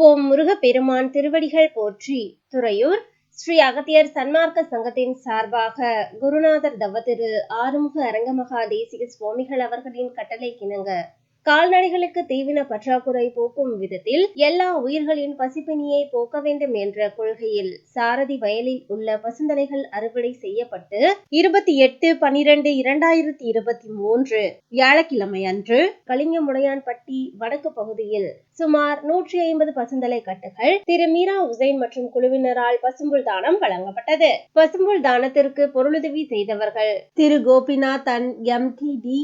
ஓம் முருகப்பெருமான் திருவடிகள் போற்றி துறையூர் ஸ்ரீ அகத்தியர் சன்மார்க்க சங்கத்தின் சார்பாக குருநாதர் தவ திரு ஆறுமுக அரங்கமகா தேசிக சுவாமிகள் அவர்களின் கட்டளை கிணங்க கால்நடைகளுக்கு தீவின பற்றாக்குறை போக்கும் விதத்தில் எல்லா உயிர்களின் பசிப்பினியை போக்க வேண்டும் என்ற கொள்கையில் சாரதி வயலில் உள்ள பசுந்தலைகள் அறுவடை செய்யப்பட்டு இருபத்தி எட்டு பனிரெண்டு இரண்டாயிரத்தி இருபத்தி மூன்று வியாழக்கிழமை அன்று கலிங்கமுடையான்பட்டி வடக்கு பகுதியில் சுமார் நூற்றி ஐம்பது பசுந்தலை கட்டுகள் திரு மீரா உசைன் மற்றும் குழுவினரால் பசும்புல் தானம் வழங்கப்பட்டது. பசும்புல் தானத்திற்கு பொருளுதவி செய்தவர்கள் திரு Gopinathan M D D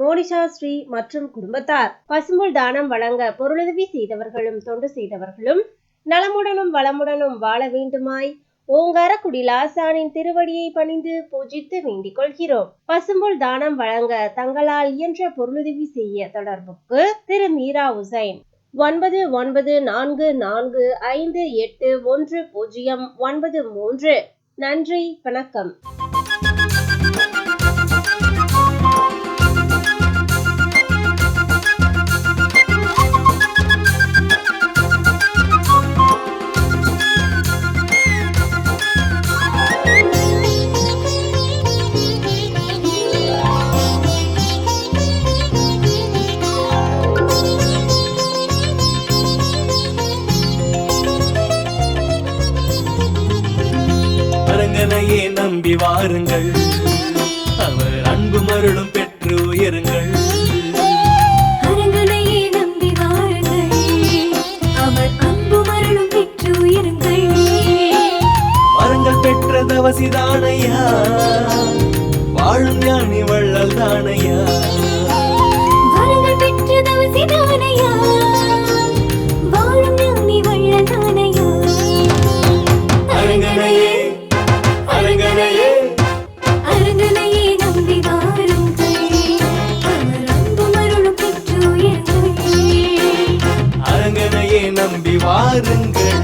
Monisha Shri மற்றும் குடும்பத்தார். பசும்புல் தானம் வழங்க பொருளுதவி செய்தவர்களும் தொண்டு செய்தவர்களும் நலமுடனும் வளமுடனும் வாழ வேண்டுமாய் ஓங்காரக்குடி லாசானின் திருவடியை பணிந்து பூஜித்து வேண்டிக் கொள்கிறோம். பசும்புல் தானம் வழங்க தங்களால் இயன்ற பொருளுதவி செய்ய தொடர்புக்கு திரு மீரா உசைன். ஒன்பது ஒன்பது நான்கு நான்கு ஐந்து எட்டு ஒன்று பூஜ்ஜியம் ஒன்பது மூன்று. நன்றி வணக்கம். அரங்கனையே நம்பி வாருங்கள். அவர் அன்பு மருளும் பெற்று உயருங்கள். பெற்ற தவசிதானையா வாழும் ஞானி வள்ளல் தானையா? நம்பி வாருங்கள்.